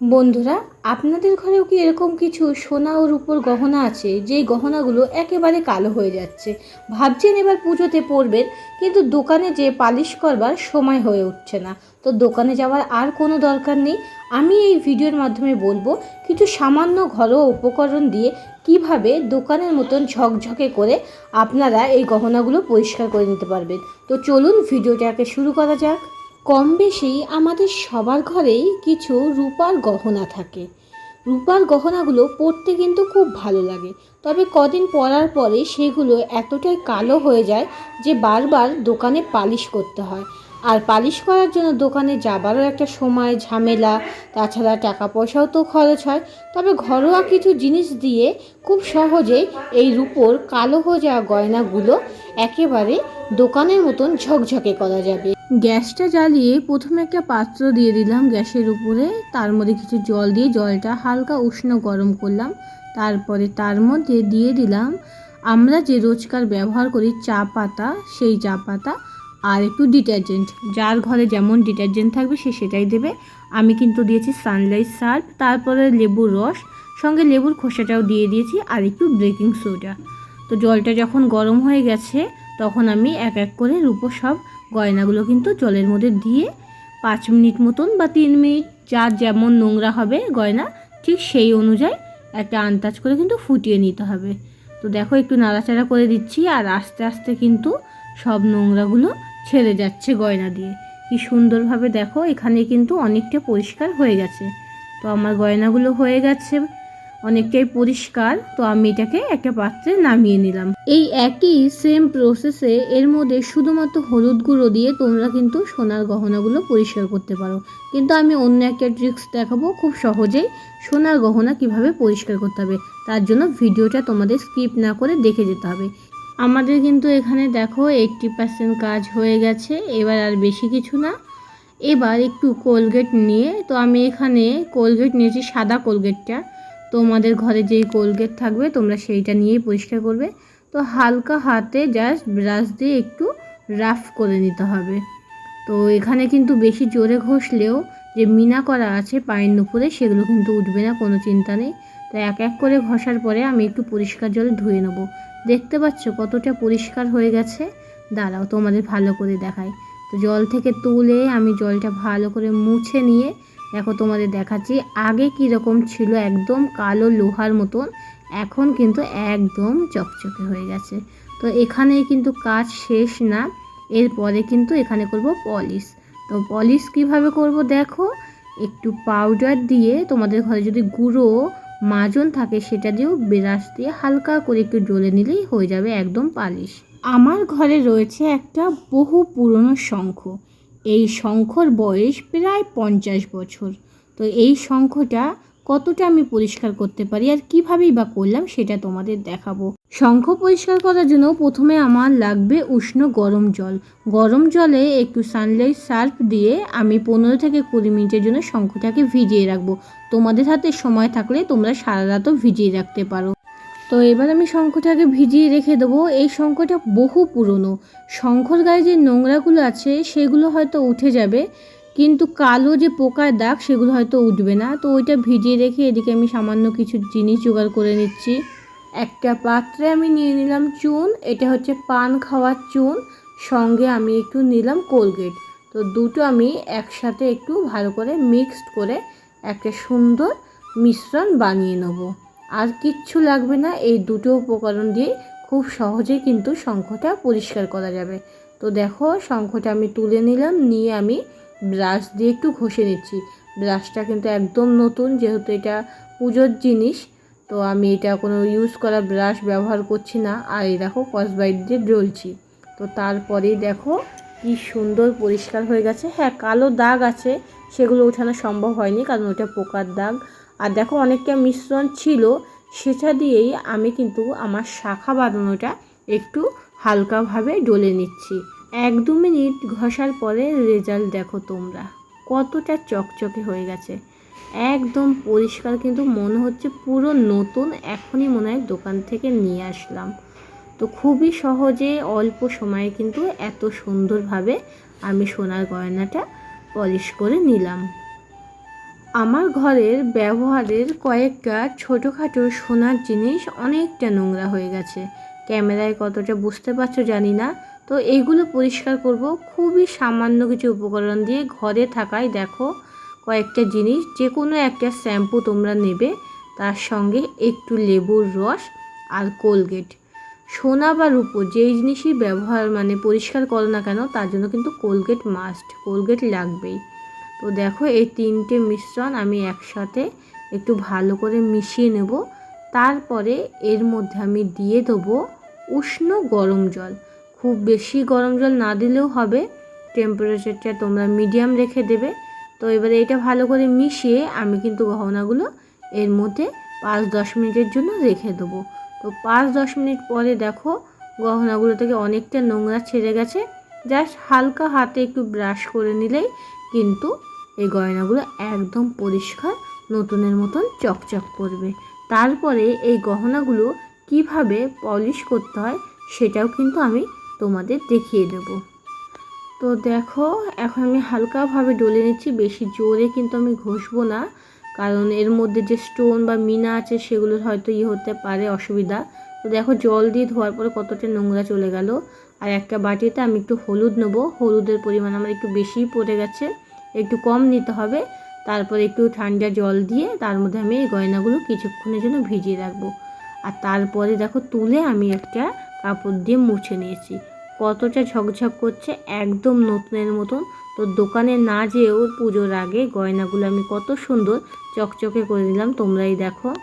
বন্ধুরা, আপনাদের ঘরেও কি এরকম কিছু সোনা ও রূপোর গহনা আছে? যেই গহনাগুলো একেবারে কালো হয়ে যাচ্ছে। ভাবছেন এবার পুজোতে পরবেন, কিন্তু দোকানে যে পালিশ করবার সময় হয়ে উঠছে না। তো দোকানে যাওয়ার আর কোনো দরকার নেই। আমি এই ভিডিওর মাধ্যমে বলব, কিছু সামান্য ঘরোয়া উপকরণ দিয়ে কীভাবে দোকানের মতন ঝকঝকে করে আপনারা এই গহনাগুলো পরিষ্কার করে নিতে পারবেন। তো চলুন ভিডিওটাকে শুরু করা যাক। কম বেশি আমাদের সবার ঘরেই কিছু রূপার গহনা থাকে। রূপার গহনাগুলো পরতে কিন্তু খুব ভালো লাগে। তবে কদিন পরার পরে সেগুলো এতটাই কালো হয়ে যায় যে বারবার দোকানে পালিশ করতে হয়। আর পালিশ করার জন্য দোকানে যাবারও একটা সময়, ঝামেলা, তাছাড়া টাকা পয়সাও তো খরচ হয়। তবে ঘরোয়া কিছু জিনিস দিয়ে খুব সহজেই এই রূপোর কালো হয়ে যাওয়া গয়নাগুলো একেবারে দোকানের মতন ঝকঝকে করা যাবে। গ্যাসটা জ্বালিয়ে প্রথমে একটা পাত্র দিয়ে দিলাম গ্যাসের উপরে। তার মধ্যে কিছু জল দিয়ে জলটা হালকা উষ্ণ গরম করলাম। তারপরে তার মধ্যে দিয়ে দিলাম, আমরা যে রোজকার ব্যবহার করি চা পাতা, সেই চা পাতা আর একটু ডিটারজেন্ট। যার ঘরে যেমন ডিটারজেন্ট থাকবে সে সেটাই দেবে। আমি কিন্তু দিয়েছি সানলাইট সার্ফ তারপরে লেবুর রস, সঙ্গে লেবুর খোসাটাও দিয়ে দিয়েছি আর একটু বেকিং সোডা। তো জলটা যখন গরম হয়ে গেছে তখন আমি এক এক করে রূপো সব গয়নাগুলো কিন্তু জলের মধ্যে দিয়ে পাঁচ মিনিট মতন বা তিন মিনিট যার যেমন নোংরা হবে গয়না, ঠিক সেই অনুযায়ী একটা আন্দাজ করে কিন্তু ফুটিয়ে নিতে হবে। তো দেখো একটু নাড়াচাড়া করে দিচ্ছি আর আস্তে আস্তে কিন্তু সব নোংরাগুলো ছেড়ে যাচ্ছে গয়না দিয়ে। কি সুন্দরভাবে দেখো এখানে কিন্তু অনেকটা পরিষ্কার হয়ে গেছে। তো আমার গয়নাগুলো হয়ে গেছে। অনেকটাই পরিষ্কার, তো আমি এটাকে একটা পাত্রে নামিয়ে নিলাম। এই একই সেম প্রসেসে এর মধ্যে শুধুমাত্র হলুদ গুঁড়ো দিয়ে তোমরা কিন্তু সোনার গহনাগুলো পরিষ্কার করতে পারো। কিন্তু আমি অন্য একটা ট্রিক্স দেখাবো খুব সহজেই, সোনার গহনা কীভাবে পরিষ্কার করতে হবে, তার জন্য ভিডিওটা তোমাদের স্কিপ না করে দেখে যেতে হবে। আমাদের কিন্তু এখানে দেখো এইটটি পার্সেন্ট কাজ হয়ে গেছে, এবার আর বেশি কিছু না। এবার একটু কোলগেট নিয়ে, তো আমি এখানে কোলগেট নিয়েছি সাদা কোলগেটটা তোমাদের ঘরে যেই কোলগেট থাকবে, তোমরা সেইটা নিয়েই পরিষ্কার করবে। তো হালকা হাতে জাস্ট ব্রাশ দিয়ে একটু রাফ করে নিতে হবে। তো এখানে কিন্তু বেশি জোরে ঘষলেও যে মিনা করা আছে পায়ের নুপুরে, সেগুলো কিন্তু উঠবে না, কোনো চিন্তা নেই। তো এক এক করে ঘষার পরে আমি একটু পরিষ্কার জলে ধুয়ে নেব। দেখতে পাচ্ছ কতটা পরিষ্কার হয়ে গেছে? দাঁড়াও, তোমাদের ভালো করে দেখায় তো জল থেকে তুলে আমি জলটা ভালো করে মুছে নিয়ে দেখো তোমাদের দেখাচ্ছি, আগে কীরকম ছিল একদম কালো লোহার মতন, এখন কিন্তু একদম চকচকে হয়ে গেছে। তো এখানে কিন্তু কাজ শেষ না, এরপরে কিন্তু এখানে করব পলিশ। তো পলিশ কীভাবে করব দেখো, একটু পাউডার দিয়ে তোমাদের ঘরে যদি গুঁড়ো মাজন থাকে সেটা দিয়েও ব্রাশ দিয়ে হালকা করে একটু ডলে নিলেই হয়ে যাবে একদম পালিশ। আমার ঘরে রয়েছে একটা বহু পুরনো শঙ্খ এই শঙ্খর বয়স প্রায় পঞ্চাশ বছর। তো এই শঙ্খটা কতটা আমি পরিষ্কার করতে পারি আর কীভাবেই বা করলাম সেটা তোমাদের দেখাবো। শঙ্খ পরিষ্কার করার জন্য প্রথমে আমার লাগবে উষ্ণ গরম জল। গরম জলে একটু সানলাইট সার্ফ দিয়ে আমি পনেরো থেকে কুড়ি মিনিটের জন্য শঙ্খটাকে ভিজিয়ে রাখব। তোমাদের হাতে সময় থাকলে তোমরা সারা রাতও ভিজিয়ে রাখতে পারো। তো এবার আমি শঙ্খটাকে ভিজিয়ে রেখে দেবো। এই শঙ্খটা বহু পুরনো। শঙ্খর গায়ে যে নোংরাগুলো আছে, সেগুলো হয়তো উঠে যাবে। কিন্তু কালো যে পোকার দাগ, সেগুলো হয়তো উঠবে না। তো ওইটা ভিজিয়ে রেখে এদিকে আমি সামান্য কিছু জিনিস জোগাড় করে নিচ্ছি। একটা পাত্রে আমি নিয়ে নিলাম চুন। এটা হচ্ছে পান খাওয়ার চুন। সঙ্গে আমি একটু নিলাম কোলগেট। তো দুটো আমি একসাথে একটু ভালো করে মিক্সড করে একটা সুন্দর মিশ্রণ বানিয়ে নেব। আর কিচ্ছু লাগবে না, এই দুটো উপকরণ দিয়ে খুব সহজেই কিন্তু শঙ্খটা পরিষ্কার করা যাবে। তো দেখো, শঙ্খটা আমি তুলে নিলাম, নিয়ে আমি ব্রাশ দিয়ে একটু ঘষে নিচ্ছি। ব্রাশটা কিন্তু একদম নতুন, যেহেতু এটা পুজোর জিনিস, তো আমি এটা কোনো ইউজ করা ব্রাশ ব্যবহার করছি না। আর এই দেখো কসবাইট দিয়ে ডলছি তো তারপরেই দেখো, কি সুন্দর পরিষ্কার হয়ে গেছে। হ্যাঁ কালো দাগ আছে, সেগুলো ওঠানো সম্ভব হয়নি, কারণ ওটা পোকার দাগ। আর দেখো অনেকটা মিশ্রণ ছিল, সেটা দিয়েই আমি কিন্তু আমার শাখা বাঁধানোটা একটু হালকাভাবে ডলে নিচ্ছি। এক দু মিনিট ঘষার পরে রেজাল্ট দেখো তোমরা। কতটা চকচকে হয়ে গেছে। একদম পরিষ্কার কিন্তু মনে হচ্ছে পুরো নতুন, এখনই মনে হয় দোকান থেকে নিয়ে আসলাম। তো খুবই সহজে অল্প সময়ে কিন্তু এত সুন্দরভাবে আমি সোনার গয়নাটা পলিশ করে নিলাম। আমার ঘরের ব্যবহারের কয়েকটা ছোটোখাটো সোনার জিনিস অনেকটা নোংরা হয়ে গেছে। ক্যামেরায় কতটা বুঝতে পারছ জানি না। তো এইগুলো পরিষ্কার করব। খুবই সামান্য কিছু উপকরণ দিয়ে ঘরে থাকায় দেখো কয়েকটা জিনিস। যে কোনো একটা শ্যাম্পু তোমরা নেবে। তার সঙ্গে একটু লেবুর রস আর কোলগেট। সোনা বা রূপো যেই জিনিসই ব্যবহার মানে পরিষ্কার করো না কেন, তার জন্য কিন্তু কোলগেট মাস্ট কোলগেট লাগবেই। তো দেখো এই তিনটে মিশ্রণ আমি একসাথে একটু ভালো করে মিশিয়ে নেব। তারপরে এর মধ্যে আমি দিয়ে দেবো উষ্ণ গরম জল। খুব বেশি গরম জল না দিলেও হবে টেম্পারেচারটা তোমরা মিডিয়াম রেখে দেবে। তো এবারে এটা ভালো করে মিশিয়ে আমি কিন্তু গহনাগুলো এর মধ্যে পাঁচ দশ মিনিটের জন্য রেখে দেবো। তো পাঁচ দশ মিনিট পরে দেখো গহনাগুলো থেকে অনেকটা নোংরা ছেড়ে গেছে। জাস্ট হালকা হাতে একটু ব্রাশ করে নিলেই কিন্তু এই গয়নাগুলো একদম পরিষ্কার, নতুনের মতন চকচক করবে। তারপরে এই গহনাগুলো কীভাবে পলিশ করতে হয় সেটাও কিন্তু আমি তোমাদের দেখিয়ে দেবো। তো দেখো, এখন আমি হালকাভাবে ডলে নিচ্ছি, বেশি জোরে কিন্তু আমি ঘষবো না, কারণ এর মধ্যে যে স্টোন বা মিনা আছে সেগুলো হয়তো ইয়ে হতে পারে, অসুবিধা। দেখো জল দিয়ে ধোয়ার পরে কতটা নোংরা চলে গেল। আর একটা বাটিতে আমি একটু হলুদ নেব। হলুদের পরিমাণ আমার একটু বেশিই পড়ে গেছে। একটু কম নিতে হবে। তারপরে একটু ঠান্ডা জল দিয়ে তার মধ্যে আমি এই গয়নাগুলো কিছুক্ষণের জন্য ভিজিয়ে রাখব। আর তারপরে দেখো তুলে আমি একটা কাপড় দিয়ে মুছে নিয়েছি। কতটা ঝকঝক করছে একদম নতুনের মতন। তো দোকানে না যেয়েও পুজোর আগে গয়নাগুলো আমি কত সুন্দর চকচকে করে দিলাম তোমরাই দেখো।